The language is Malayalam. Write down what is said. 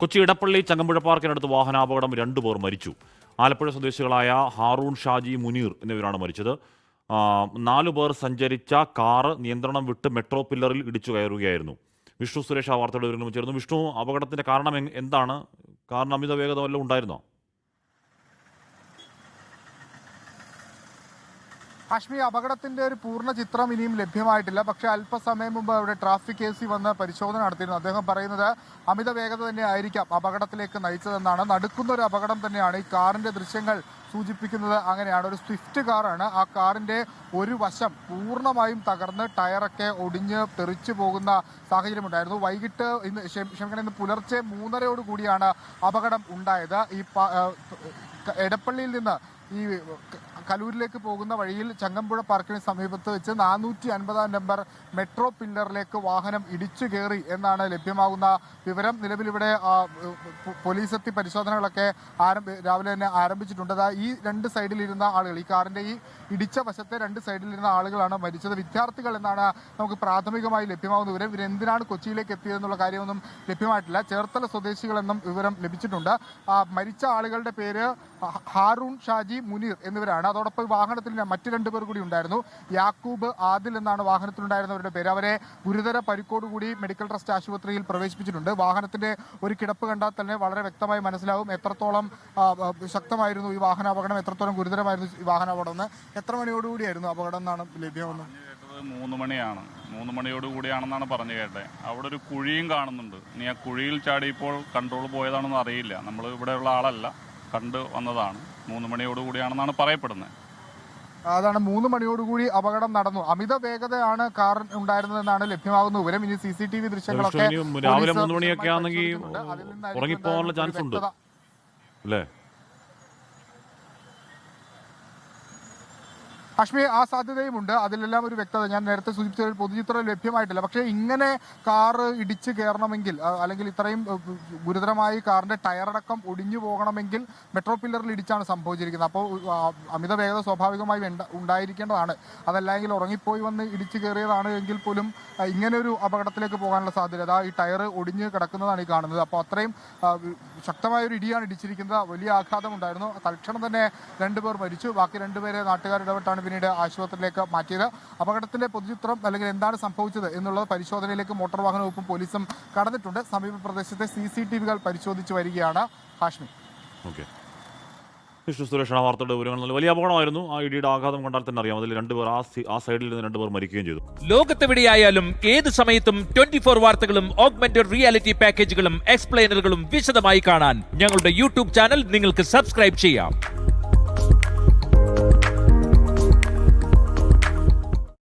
കൊച്ചി ഇടപ്പള്ളി ചങ്ങമ്പുഴ പാർക്കിനടുത്ത് വാഹനാപകടം രണ്ടുപേർ മരിച്ചു. ആലപ്പുഴ സ്വദേശികളായ ഹാറൂൺ ഷാജി മുനീർ എന്നിവരാണ് മരിച്ചത്. നാലു പേർ സഞ്ചരിച്ച കാറ് നിയന്ത്രണം വിട്ട് മെട്രോ പില്ലറിൽ ഇടിച്ചു കയറുകയായിരുന്നു. വിഷ്ണു സുരേഷ് ആ വാർത്തയുടെ വിവരങ്ങളും ചേർന്നു. വിഷ്ണു അപകടത്തിന്റെ കാരണം എന്താണ്? കാരണം അമിത വേഗത വല്ലതും ഉണ്ടായിരുന്നോ? ഹാഷ്മി അപകടത്തിന്റെ ഒരു പൂർണ ചിത്രം ഇനിയും ലഭ്യമായിട്ടില്ല. പക്ഷെ അല്പസമയം മുമ്പ് അവിടെ ട്രാഫിക് എ വന്ന് പരിശോധന നടത്തിയിരുന്നു. അദ്ദേഹം പറയുന്നത് അമിത വേഗത തന്നെ ആയിരിക്കാം അപകടത്തിലേക്ക് നയിച്ചതെന്നാണ്. നടുക്കുന്ന ഒരു അപകടം തന്നെയാണ് ഈ കാറിന്റെ ദൃശ്യങ്ങൾ സൂചിപ്പിക്കുന്നത്. അങ്ങനെയാണ്. ഒരു സ്വിഫ്റ്റ് കാറാണ്. ആ കാറിന്റെ ഒരു വശം പൂർണമായും തകർന്ന് ടയറൊക്കെ ഒടിഞ്ഞ് തെറിച്ചു പോകുന്ന സാഹചര്യമുണ്ടായിരുന്നു. വൈകിട്ട് ഇന്ന് ക്ഷമ- ക്ഷമിക്കണം ഇന്ന് പുലർച്ചെ മൂന്നരയോട് കൂടിയാണ് അപകടം ഉണ്ടായത്. ഈ എടപ്പള്ളിയിൽ നിന്ന് ഈ കലൂരിലേക്ക് പോകുന്ന വഴിയിൽ ചങ്ങമ്പുഴ പാർക്കിന് സമീപത്ത് വെച്ച് നാനൂറ്റി അൻപതാം നമ്പർ മെട്രോ പില്ലറിലേക്ക് വാഹനം ഇടിച്ചു കയറി എന്നാണ് ലഭ്യമാകുന്ന വിവരം. നിലവിലിവിടെ ആ, പോലീസ് എത്തി പരിശോധനകളൊക്കെ ആരംഭ രാവിലെ തന്നെ ആരംഭിച്ചിട്ടുണ്ട്. ഈ രണ്ട് സൈഡിലിരുന്ന ആളുകൾ ഈ കാറിന്റെ ഈ ഇടിച്ച വശത്തെ രണ്ട് സൈഡിലിരുന്ന ആളുകളാണ് മരിച്ചത്. വിദ്യാർത്ഥികൾ എന്നാണ് നമുക്ക് പ്രാഥമികമായി ലഭ്യമാകുന്ന വിവരം. ഇവരെന്തിനാണ് കൊച്ചിയിലേക്ക് എത്തിയതെന്നുള്ള കാര്യമൊന്നും ലഭ്യമായിട്ടില്ല. ചേർത്തല സ്വദേശികളെന്നും വിവരം ലഭിച്ചിട്ടുണ്ട്. മരിച്ച ആളുകളുടെ പേര് ഹാറൂൺ ഷാജി മുനീർ എന്നിവരാണ്. അതോടൊപ്പം വാഹനത്തിൽ മറ്റു രണ്ടുപേർ കൂടി ഉണ്ടായിരുന്നു. യാക്കൂബ് ആദിൽ എന്നാണ് വാഹനത്തിലുണ്ടായിരുന്നവരുടെ പേര്. അവരെ ഗുരുതര പരിക്കോടുകൂടി മെഡിക്കൽ ട്രസ്റ്റ് ആശുപത്രിയിൽ പ്രവേശിപ്പിച്ചിട്ടുണ്ട്. വാഹനത്തിന്റെ ഒരു കിടപ്പ് കണ്ടാൽ തന്നെ വളരെ വ്യക്തമായി മനസ്സിലാവും എത്രത്തോളം ശക്തമായിരുന്നു ഈ വാഹനാപകടം എത്രത്തോളം ഗുരുതരമായിരുന്നു ഈ വാഹനാപകടം എന്ന്. എത്ര മണിയോടുകൂടിയായിരുന്നു അപകടം എന്നാണ് ലഭ്യമെന്ന് മൂന്ന് മണിയാണ്. മൂന്ന് മണിയോട് കൂടിയാണെന്നാണ് പറഞ്ഞു കേട്ടെ അവിടെ ഒരു കുഴിയും കാണുന്നുണ്ട്. ഇനി ആ കുഴിയിൽ ചാടിയപ്പോൾ കൺട്രോൾ പോയതാണെന്ന് അറിയില്ല. നമ്മൾ ഇവിടെയുള്ള ആളല്ല. കണ്ട് വന്നതാണ്. മൂന്ന് മണിയോടുകൂടിയാണെന്നാണ് പറയപ്പെടുന്നത്. അതാണ് മൂന്ന് മണിയോടുകൂടി അപകടം നടന്നു. അമിത വേഗതയാണ് കാർ ഉണ്ടായിരുന്നതെന്നാണ് ലഭ്യമാകുന്ന വിവരം ഇനി സി സി ടി വി ദൃശ്യങ്ങളൊക്കെ രാവിലെ മൂന്ന് മണിയൊക്കെ ആണെങ്കിൽ ഉറങ്ങിപ്പോകാനുള്ള ചാൻസ് ഉണ്ട് അല്ലേ? കാശ്മീർ ആ സാധ്യതയുമുണ്ട് അതിലെല്ലാം ഒരു വ്യക്തത. ഞാൻ നേരത്തെ സൂചിപ്പിച്ച ഒരു പൊതുചിത്രം ലഭ്യമായിട്ടില്ല. പക്ഷേ ഇങ്ങനെ കാറ് ഇടിച്ച് കയറണമെങ്കിൽ അല്ലെങ്കിൽ ഇത്രയും ഗുരുതരമായി കാറിന്റെ ടയറടക്കം ഒടിഞ്ഞു പോകണമെങ്കിൽ മെട്രോ പില്ലറിൽ ഇടിച്ചാണ് സംഭവിച്ചിരിക്കുന്നത്. അപ്പോൾ അമിത വേഗത സ്വാഭാവികമായി ഉണ്ടായിരിക്കേണ്ടതാണ്. അതല്ലെങ്കിൽ ഉറങ്ങിപ്പോയി വന്ന് ഇടിച്ചു കയറിയതാണ് എങ്കിൽ പോലും ഇങ്ങനെ ഒരു അപകടത്തിലേക്ക് പോകാനുള്ള സാധ്യത. ഈ ടയർ ഒടിഞ്ഞ് കിടക്കുന്നതാണ് ഈ കാണുന്നത്. അപ്പോൾ അത്രയും ശക്തമായ ഒരു ഇടിയാണ് ഇടിച്ചിരിക്കുന്നത്. വലിയ ആഘാതം ഉണ്ടായിരുന്നു തൽക്ഷണം തന്നെ രണ്ടുപേർ മരിച്ചു. ബാക്കി രണ്ടുപേരെ നാട്ടുകാർ ഇടപെട്ടാണ് പിന്നീട് ആശുപത്രിയിലേക്ക് മാറ്റിയത്. അപകടത്തിന്റെ പൊതുചിത്രം അല്ലെങ്കിൽ എന്താണ് സംഭവിച്ചത് എന്നുള്ളത് പരിശോധനയിലേക്ക് മോട്ടോർ വാഹന വകുപ്പും പോലീസും കടന്നിട്ടുണ്ട്. സമീപ പ്രദേശത്തെ സി സി ടി വികൾ പരിശോധിച്ചു വരികയാണ് ഹാഷ്മി. ഓക്കെ. വിഷ്ണു സുരേഷ് ആ വാർത്തയുടെ വിവരങ്ങൾ നൽകി. വലിയ അപകടമായിരുന്നു. ആ ഇടിയുടെ ആഘാതം കണ്ടാൽ തന്നെ അറിയാം. അതിൽ രണ്ടുപേർ ആ ആ സൈഡിൽ നിന്ന് രണ്ടുപേർ മരിക്കുകയും ചെയ്തു. ലോകത്തെവിടെയായാലും ഏത് സമയത്തും ട്വന്റി ഫോർ വാർത്തകളും ഓഗ്മെന്റഡ് റിയാലിറ്റി പാക്കേജുകളും എക്സ്പ്ലെയിനറുകളും വിശദമായി കാണാൻ ഞങ്ങളുടെ യൂട്യൂബ് ചാനൽ നിങ്ങൾക്ക് സബ്സ്ക്രൈബ് ചെയ്യാം.